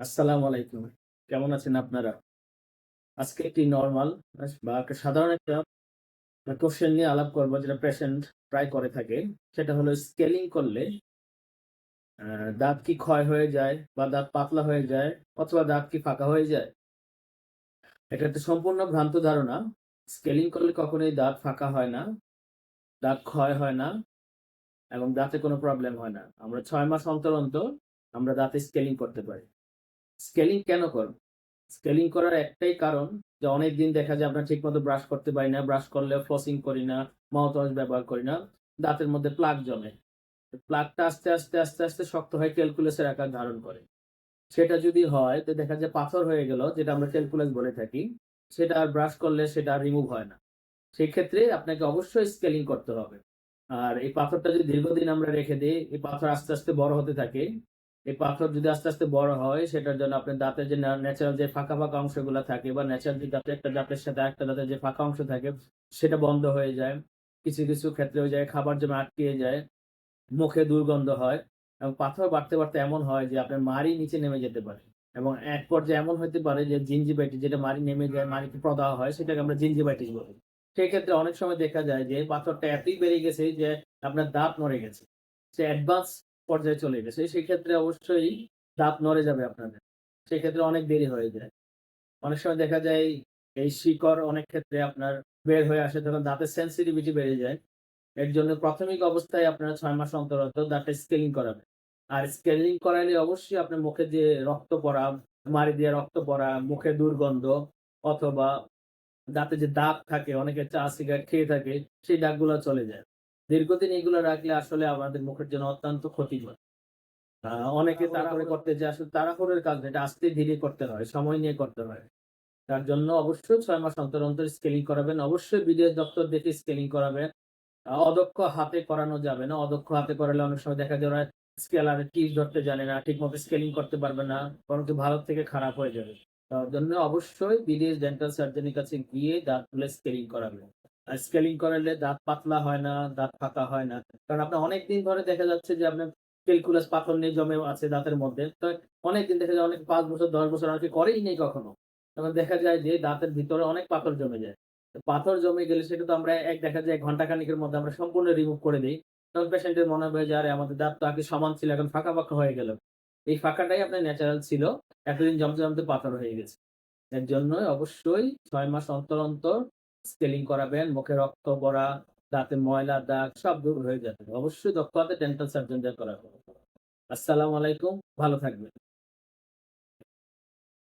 আসসালামু আলাইকুম। কেমন আছেন আপনারা? আজকে একটি নর্মাল বা একটা সাধারণ একটা কোশ্চেন নিয়ে আলাপ করব যেটা পেশেন্ট প্রায় করে থাকে। সেটা হলো স্কেলিং করলে দাঁত কি ক্ষয় হয়ে যায় বা দাঁত পাতলা হয়ে যায় অথবা দাঁত কি ফাঁকা হয়ে যায়? এটা একটা সম্পূর্ণ ভ্রান্ত ধারণা। স্কেলিং করলে কখনোই দাঁত ফাঁকা হয় না, দাঁত ক্ষয় হয় না এবং দাঁতে কোনো প্রবলেম হয় না। আমরা ছয় মাস অন্তর অন্তর আমরা দাঁতে স্কেলিং করতে পারি। স্কেলিং কেন করব? স্কেলিং করার একটাই কারণ যে অনেক দিন দেখা যায় আমরা ঠিকমতো ব্রাশ করতে পারি না, ব্রাশ করলে ফ্লসিং করি না মাউথ ওয়াশ ব্যবহার করি না, দাঁতের মধ্যে প্লাগ জমে। প্লাগটা আস্তে আস্তে আস্তে আস্তে শক্ত হয়ে ক্যালকুলাসের আকার ধারণ করে। সেটা যদি হয়, তো দেখা যায় পাথর হয়ে গেল, যেটা আমরা ক্যালকুলাস বলে থাকি, সেটা আর ব্রাশ করলে সেটা রিমুভ হয় না। সেই ক্ষেত্রে আপনাকে অবশ্যই স্কেলিং করতে হবে। আর এই পাথরটা যদি দীর্ঘদিন আমরা রেখে দিই, এই পাথর আস্তে আস্তে বড় হতে থাকে এই পাথর যদি আস্তে আস্তে বড় হয়, সেটার জন্য আপনার দাঁতের যে ন্যাচারাল যে ফাঁকা ফাঁকা অংশগুলো থাকে বা ন্যাচারাল যে দাঁতের একটা দাঁতের সাথে একটা দাঁতের যে ফাঁকা অংশ থাকে, সেটা বন্ধ হয়ে যায়। কিছু কিছু ক্ষেত্রে হয়ে যায় খাবার জন্য আটকে যায়, মুখে দুর্গন্ধ হয় এবং পাথর বাড়তে বাড়তে এমন হয় যে আপনার মাড়ি নিচে নেমে যেতে পারে এবং এক পর্যায়ে এমন হতে পারে যে জিঞ্জিবাইটিস যেটা মাড়ি নেমে যায়, মাড়িতে প্রদাহ হয়, সেটাকে আমরা জিঞ্জিবাইটিস বলি। সেই ক্ষেত্রে অনেক সময় দেখা যায় যে পাথরটা এতই বেড়ে গেছে যে আপনার দাঁত মরে গেছে। সে অ্যাডভান্স পর্যায়ে চলে গেছে। সেই ক্ষেত্রে অবশ্যই দাঁত নড়ে যাবে আপনাদের। সেই ক্ষেত্রে অনেক দেরি হয়ে যায়। অনেক সময় দেখা যায় এই শিকড় অনেক ক্ষেত্রে আপনার বের হয়ে আসে, তখন দাঁতের সেন্সিটিভিটি বেড়ে যায়। এর জন্য প্রাথমিক অবস্থায় আপনারা ছয় মাস অন্তর অন্তর দাঁতের স্কেলিং করাবেন। আর স্কেলিং করাইলে অবশ্যই আপনার মুখে যে রক্ত পড়া মারি দিয়ে রক্ত পড়া, মুখে দুর্গন্ধ অথবা দাঁতে যে দাগ থাকে, অনেকে চা সিগারেট খেয়ে থাকে, সেই দাগগুলো চলে যায়। দীর্ঘদিন এগুলো রাখলে আসলে আমাদের মুখের জন্য অত্যন্ত ক্ষতিকর। অনেকে তাড়াহুড়ো করতে যে আসলে তাড়াহুড়োর কাজ এটা আস্তে ধীরে করতে হয় সময় নিয়ে করতে হয়। তার জন্য অবশ্যই ছয় মাস অন্তর অন্তর স্কেলিং করাবেন অবশ্যই বিদেশ দপ্তর দেখে স্কেলিং করাবেন। অদক্ষ হাতে করানো যাবে না অদক্ষ হাতে করালে অনেক সময় দেখা যায় ওরা স্কেলারে টিপ ধরতে জানে না ঠিক মতো স্কেলিং করতে পারবে না বরঞ্চ ভারত থেকে খারাপ হয়ে যাবে। তার জন্য অবশ্যই বিদেশ ডেন্টাল সার্জনের কাছে গিয়ে দাঁত তুলে স্কেলিং করাবেন। স্কেলিং করালে দাঁত পাতলা হয় না, দাঁত ফাঁকা হয় না। কারণ আপনার অনেকদিন ধরে দেখা যাচ্ছে যে আপনার ক্যালকুলাস পাথর নিয়ে জমে আছে দাঁতের মধ্যে। তো অনেকদিন দেখা যায়, অনেক পাঁচ বছর, দশ বছর অনেকে করেই নেই কখনো। তখন দেখা যায় যে দাঁতের ভিতরে অনেক পাথর জমে যায়। পাথর জমে গেলে সেটা তো আমরা এক, দেখা যায় ঘণ্টা খানিকের মধ্যে আমরা সম্পূর্ণ রিমুভ করে দিই। তখন পেশেন্টের মনে হবে যে, আরে, আমাদের দাঁত তো আগে সমান ছিল, এখন ফাঁকা ফাঁকা হয়ে গেল। এই ফাঁকাটাই আপনার ন্যাচারাল ছিল। এতদিন জমতে জমতে পাথর হয়ে গেছে। এর জন্য অবশ্যই ছয় মাস অন্তর অন্তর স্কেলিং করাবেন, মুখে রক্ত পড়া, দাঁতে ময়লা, দাগ, সব দূর হয়ে যাবে। অবশ্যই দক্ষতা ডেন্টাল সার্জন করা হবে আসসালামু আলাইকুম, ভালো থাকবেন।